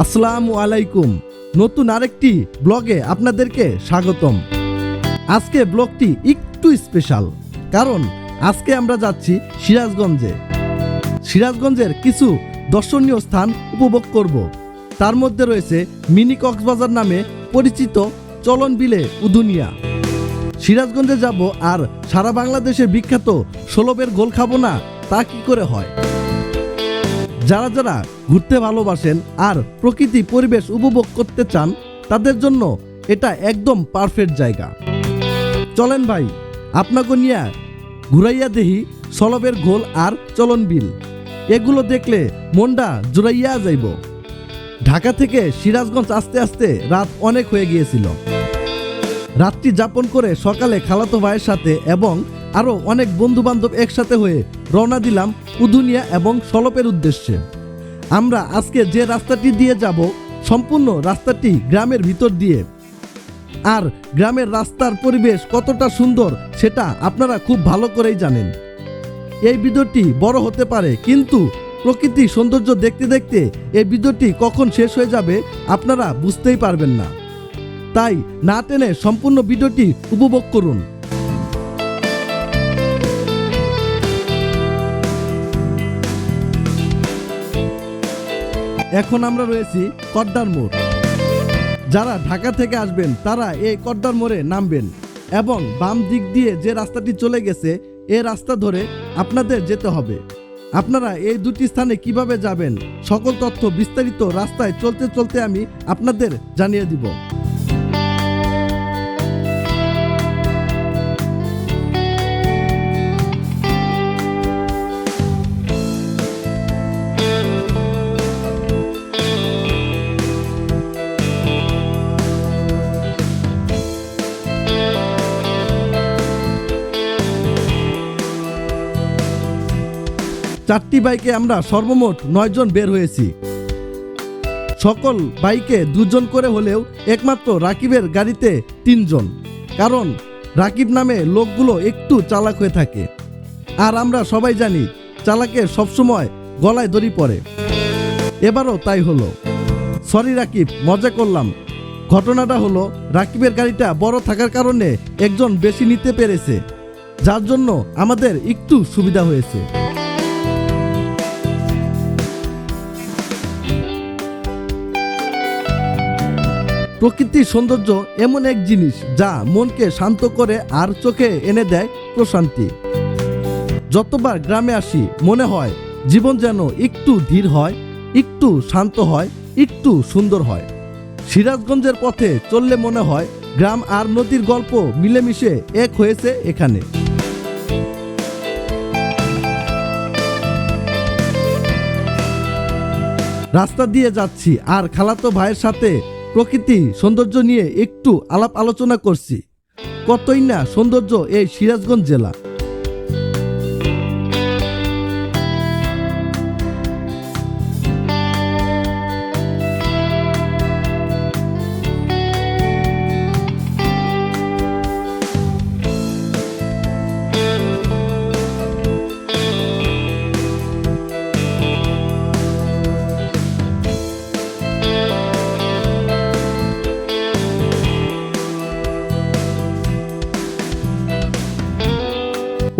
আসসালামু আলাইকুম। নতুন আরেকটি ব্লগে আপনাদেরকে স্বাগতম। আজকে ব্লগটি একটু স্পেশাল কারণ আজকে আমরা যাচ্ছি সিরাজগঞ্জে। সিরাজগঞ্জের কিছু দর্শনীয় স্থান উপভোগ করব। তার মধ্যে রয়েছে মিনি কক্সবাজার নামে পরিচিত চলন বিলে উদুনিয়া। সিরাজগঞ্জে যাব আর সারা বাংলাদেশের বিখ্যাত ষোলবের গোল খাব না, তা কি করে হয়? যারা যারা ঘুরতে ভালোবাসেন আর প্রকৃতি পরিবেশ উপভোগ করতে চান, তাদের জন্য এটা একদম পারফেক্ট জায়গা। চলেন ভাই, আপনাকে নিয়ে ঘুরাইয়া দেহি সলবের ঘোল আর চলন বিল। এগুলো দেখলে মনটা জুড়াইয়া যাইব। ঢাকা থেকে সিরাজগঞ্জ আস্তে আস্তে রাত অনেক হয়ে গিয়েছিল। রাত্রি যাপন করে সকালে খালাতো ভাইয়ের সাথে এবং আরও অনেক বন্ধু বান্ধব একসাথে হয়ে রওনা দিলাম উদুনিয়া এবং সলপের উদ্দেশ্যে। আমরা আজকে যে রাস্তাটি দিয়ে যাব, সম্পূর্ণ রাস্তাটি গ্রামের ভিতর দিয়ে। আর গ্রামের রাস্তার পরিবেশ কতটা সুন্দর সেটা আপনারা খুব ভালো করেই জানেন। এই ভিডিওটি বড় হতে পারে, কিন্তু প্রকৃতি সৌন্দর্য দেখতে দেখতে এই ভিডিওটি কখন শেষ হয়ে যাবে আপনারা বুঝতেই পারবেন না। তাই না টেনে সম্পূর্ণ ভিডিওটি উপভোগ করুন। এখন আমরা রয়েছি কদ্দার মোড়। যারা ঢাকা থেকে আসবেন, তারা এই কদ্দার মোড়ে নামবেন এবং বাম দিক দিয়ে যে রাস্তাটি চলে গেছে, এ রাস্তা ধরে আপনাদের যেতে হবে। আপনারা এই দুটি স্থানে কীভাবে যাবেন, সকল তথ্য বিস্তারিত রাস্তায় চলতে চলতে আমি আপনাদের জানিয়ে দিব। চারটি বাইকে আমরা সর্বমোট নয়জন বের হয়েছি। সকল বাইকে দুজন করে হলেও একমাত্র রাকিবের গাড়িতে তিনজন, কারণ রাকিব নামে লোকগুলো একটু চালাক হয়ে থাকে। আর আমরা সবাই জানি চালাকের সবসময় গলায় দড়ি পড়ে এবারও তাই হলো। সরি রাকিব, মজা করলাম। ঘটনাটা হলো, রাকিবের গাড়িটা বড় থাকার কারণে একজন বেশি নিতে পেরেছে, যার জন্য আমাদের একটু সুবিধা হয়েছে। প্রকৃতির সৌন্দর্য এমন এক জিনিস যা মনকে শান্ত করে আর চোখে এনে দেয় প্রশান্তি। যতবার গ্রামে আসি, মনে হয় জীবন যেন একটু ধীর হয়, একটু শান্ত হয়, একটু সুন্দর হয়। সিরাজগঞ্জের পথে চললে মনে হয় গ্রাম আর নদীর গল্প মিলেমিশে এক হয়েছে এখানে। রাস্তা দিয়ে যাচ্ছি আর খালাতো ভাইয়ের সাথে প্রকৃতি সৌন্দর্য নিয়ে একটু আলাপ আলোচনা করছি। কতই না সৌন্দর্য এই সিরাজগঞ্জ জেলা।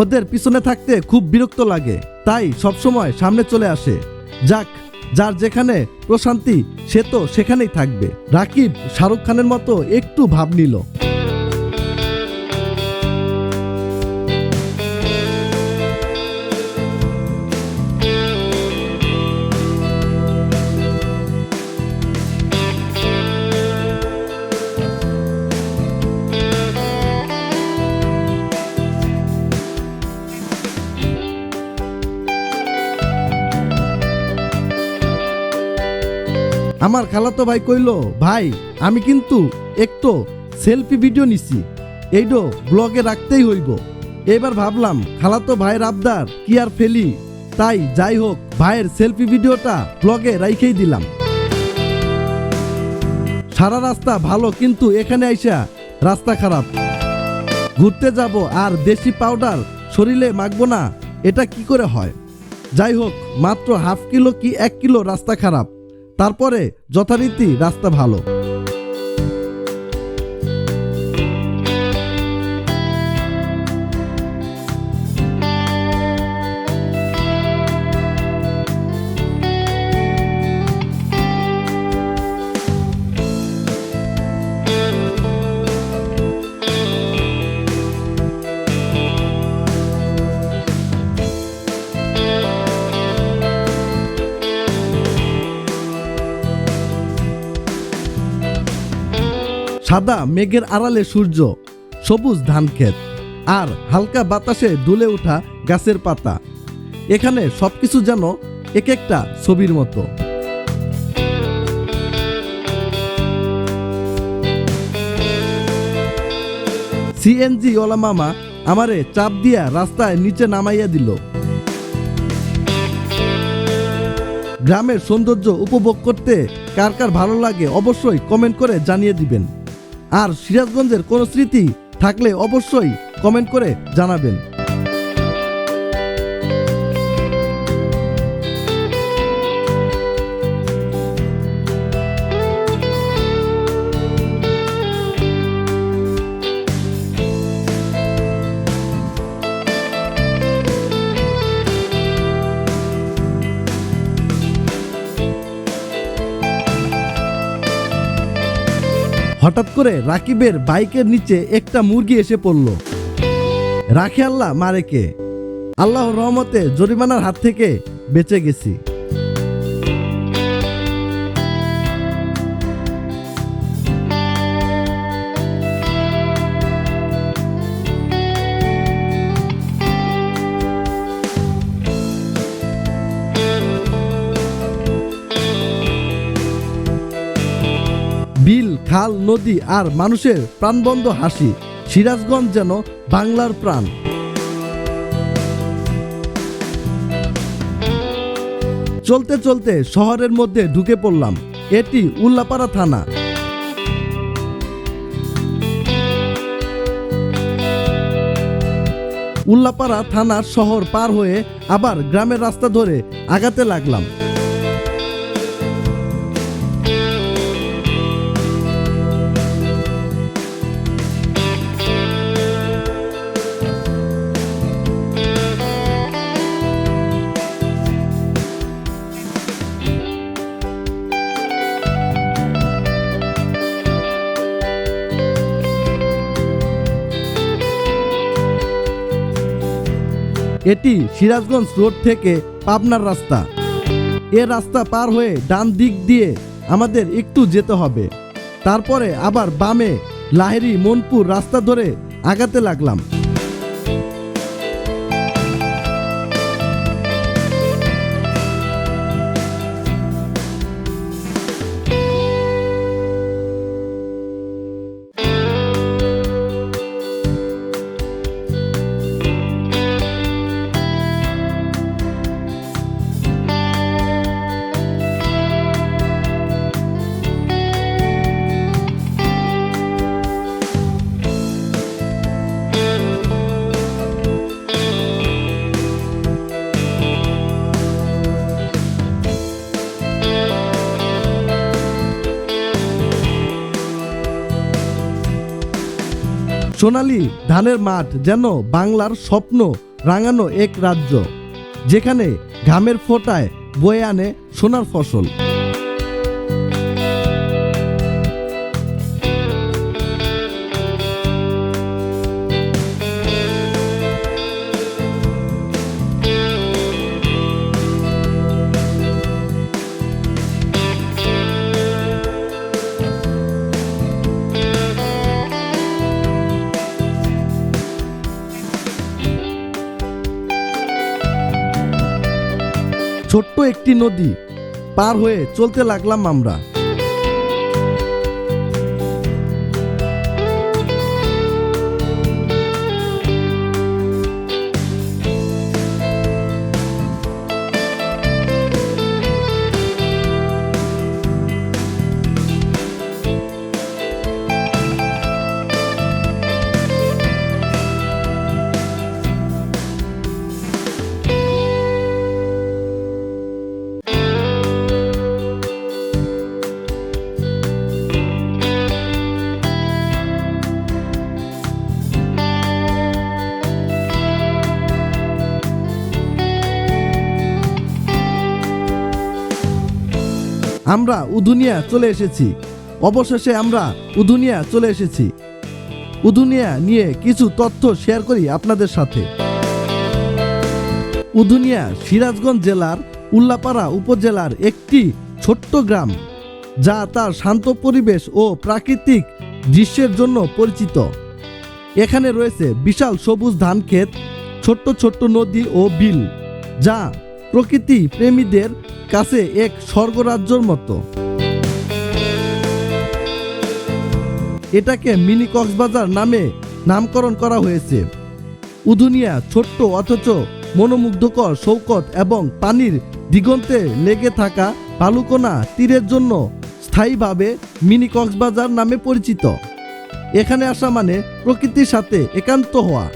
ওদের পিছনে থাকতে খুব বিরক্ত লাগে। তাই সবসময় সামনে চলে আসে। যাক, যার যেখানে প্রশান্তি, সে তো সেখানেই থাকবে। রাকিব শাহরুখ খানের মতো একটু ভাব নিল। আমার খালাতো ভাই কইলো, ভাই, আমি কিন্তু একটু সেলফি ভিডিও নিছি। এইডো ব্লগে রাখতেই হইব। এবার ভাবলাম, খালাতো ভাইয়ের আবদার কি আর ফেলি? তাই যাই হোক, ভাইয়ের সেলফি ভিডিওটা ব্লগে রাইখেই দিলাম। সারা রাস্তা ভালো, কিন্তু এখানে আইসা রাস্তা খারাপ। ঘুরতে যাব আর দেশি পাউডার শরীরে মাখবো না, এটা কি করে হয়? যাই হোক, মাত্র হাফ কিলো কি এক কিলো রাস্তা খারাপ। তারপরে যথারীতি রাস্তা ভালো। সাদা মেঘের আড়ালে সূর্য, সবুজ ধান ক্ষেত, আর হালকা বাতাসে দুলে ওঠা গাছের পাতা। এখানে সবকিছু যেন এক একটা ছবির মতো। সিএনজি ওলা মামা আমারে চাপ দিয়া রাস্তায় নিচে নামাইয়া দিল। গ্রামের সৌন্দর্য উপভোগ করতে কার কার ভালো লাগে অবশ্যই কমেন্ট করে জানিয়ে দিবেন। আর সিরাজগঞ্জের কোনো স্মৃতি থাকলে অবশ্যই কমেন্ট করে জানাবেন। হঠাৎ করে রাকিবের বাইকের নিচে একটা মুরগি এসে পড়ল। রাখি আল্লাহ, মারে কে? আল্লাহর রহমতে জরিমানার হাত থেকে বেঁচে গেছি। খাল, নদী আর মানুষের প্রাণবন্ধ হাসি। সিরাজগঞ্জ যেন বাংলার প্রাণ। চলতে চলতে শহরের মধ্যে ঢুকে পড়লাম। এটি উল্লাপাড়া থানা। উল্লাপাড়া থানার শহর পার হয়ে আবার গ্রামের রাস্তা ধরে আগাতে লাগলাম। এটি সিরাজগঞ্জ রোড থেকে পাবনার রাস্তা। এ রাস্তা পার হয়ে ডান দিক দিয়ে আমাদের একটু যেতে হবে। তারপরে আবার বামে লাহেরি মনপুর রাস্তা ধরে আগাতে লাগলাম। সোনালি ধানের মাঠ যেন বাংলার স্বপ্ন রাঙানো এক রাজ্য, যেখানে ঘামের ফোটায় বয়ে আনে সোনার ফসল। ছোট্ট একটি নদী পার হয়ে চলতে লাগলাম আমরা। আমরা উধুনিয়া চলে এসেছি। অবশেষে আমরা উধুনিয়া চলে এসেছি। উধুনিয়া নিয়ে কিছু তথ্য শেয়ার করি আপনাদের সাথে। উধুনিয়া সিরাজগঞ্জ জেলার উল্লাপাড়া উপজেলার একটি ছোট্ট গ্রাম, যা তার শান্ত পরিবেশ ও প্রাকৃতিক দৃশ্যের জন্য পরিচিত। এখানে রয়েছে বিশাল সবুজ ধান ক্ষেত ছোট্ট ছোট্ট নদী ও বিল, যা প্রকৃতি প্রেমীদের কাছে এক স্বর্গরাজ্যর মতো। এটাকে মিনি কক্সবাজার নামে নামকরণ করা হয়েছে। উদুনিয়া ছোট্ট অথচ মনোমুগ্ধকর শৌকত এবং পানির দিগন্তে লেগে থাকা বালুকোনা তীরের জন্য স্থায়ীভাবে মিনি কক্সবাজার নামে পরিচিত। এখানে আসা মানে প্রকৃতির সাথে একান্ত হওয়া।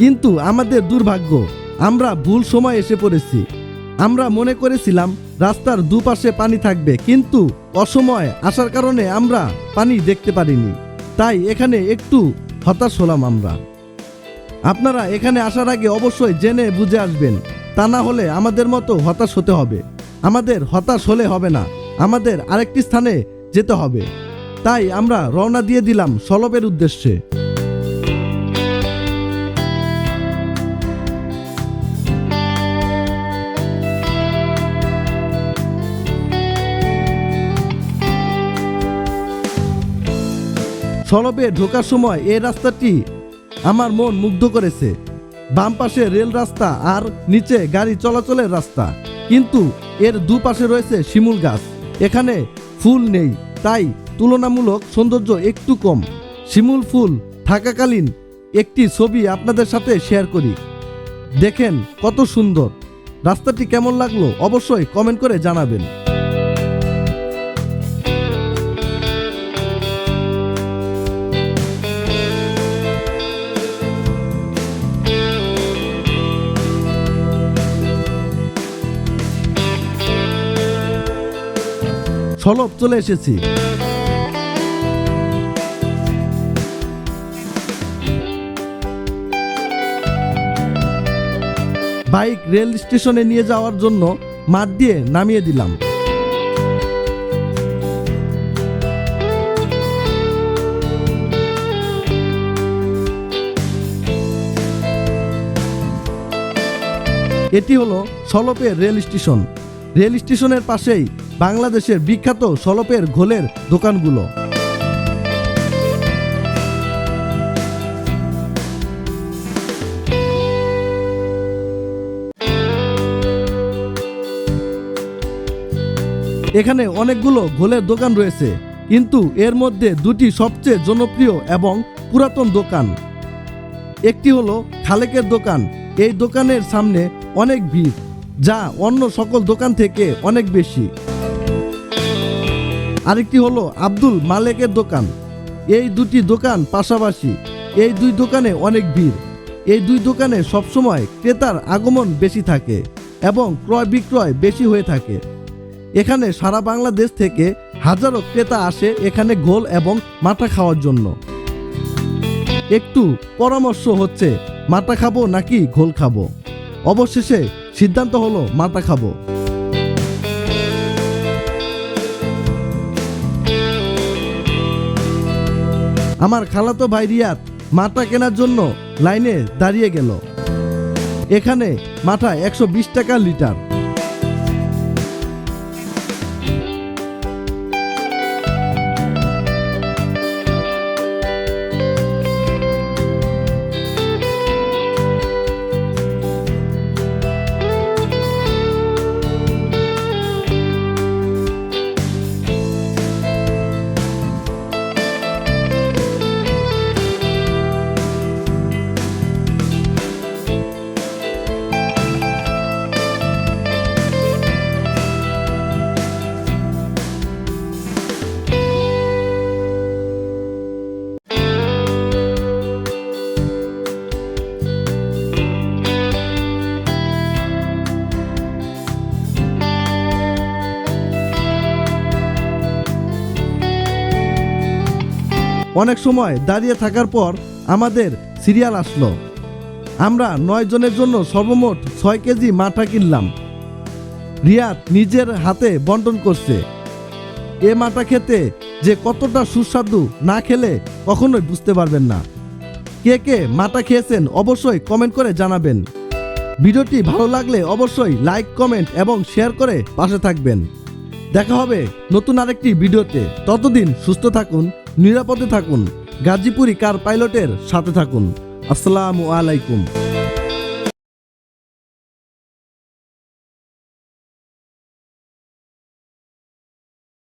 কিন্তু আমাদের দুর্ভাগ্য, আমরা ভুল সময় এসে পড়েছি। আমরা মনে করেছিলাম রাস্তার দুপাশে পানি থাকবে, কিন্তু অসময় আসার কারণে আমরা পানি দেখতে পারিনি। তাই এখানে একটু হতাশ হলাম আমরা। আপনারা এখানে আসার আগে অবশ্যই জেনে বুঝে আসবেন, তা না হলে আমাদের মতো হতাশ হতে হবে। আমাদের হতাশ হলে হবে না, আমাদের আরেকটি স্থানে যেতে হবে। তাই আমরা রওনা দিয়ে দিলাম সলবের উদ্দেশ্যে। সলবে ঢোকার সময় এই রাস্তাটি আমার মন মুগ্ধ করেছে। বাম পাশে রেল রাস্তা আর নিচে গাড়ি চলাচলের রাস্তা। কিন্তু এর দুপাশে রয়েছে শিমুল গাছ। এখানে ফুল নেই, তাই তুলনামূলক সৌন্দর্য একটু কম। শিমুল ফুল থাকাকালীন একটি ছবি আপনাদের সাথে শেয়ার করি। দেখেন কত সুন্দর। রাস্তাটি কেমন লাগল অবশ্যই কমেন্ট করে জানাবেন। সলব চলে এসেছি। বাইক রেল স্টেশনে নিয়ে যাওয়ার জন্য মাঠ দিয়ে নামিয়ে দিলাম। এটি হলো সলপের রেল স্টেশন। রেল স্টেশনের পাশেই বাংলাদেশের বিখ্যাত সলপের ঘোলের দোকানগুলো। এখানে অনেকগুলো ঘোলের দোকান রয়েছে, কিন্তু এর মধ্যে দুটি সবচেয়ে জনপ্রিয় এবং পুরাতন দোকান। একটি হলো খালেকের দোকান। এই দোকানের সামনে অনেক ভিড়, যা অন্য সকল দোকান থেকে অনেক বেশি। আরেকটি হলো আব্দুল মালেকের দোকান। এই দুটি দোকান পাশাপাশি এই দুই দোকানে অনেক ভিড়। এই দুই দোকানে সবসময় ক্রেতার আগমন বেশি থাকে এবং ক্রয় বিক্রয় বেশি হয়ে থাকে। এখানে সারা বাংলাদেশ থেকে হাজারো ক্রেতা আসে এখানে গোল এবং মাথা খাওয়ার জন্য। একটু পরামর্শ হচ্ছে মাথা খাব নাকি ঘোল খাব? অবশেষে সিদ্ধান্ত হলো মাথা খাব। আমার খালাতো ভাই রিয়াদ মাথা কেনার জন্য লাইনে দাঁড়িয়ে গেল। এখানে মাথা একশো বিশ টাকা লিটার। অনেক সময় দাঁড়িয়ে থাকার পর আমাদের সিরিয়াল আসলো। আমরা নয় জনের জন্য সর্বমোট ছয় কেজি মাঠা কিনলাম। রিয়াদ নিজের হাতে বন্টন করছে। এ মাটা খেতে যে কতটা সুস্বাদু না খেলে কখনোই বুঝতে পারবেন না। কে কে মাটা খেয়েছেন অবশ্যই কমেন্ট করে জানাবেন। ভিডিওটি ভালো লাগলে অবশ্যই লাইক, কমেন্ট এবং শেয়ার করে পাশে থাকবেন। দেখা হবে নতুন আরেকটি ভিডিওতে। ততদিন সুস্থ থাকুন নিরাপদে থাকুন। গাজীপুরি কার পাইলটের সাথে থাকুন। আসসালামু আলাইকুম।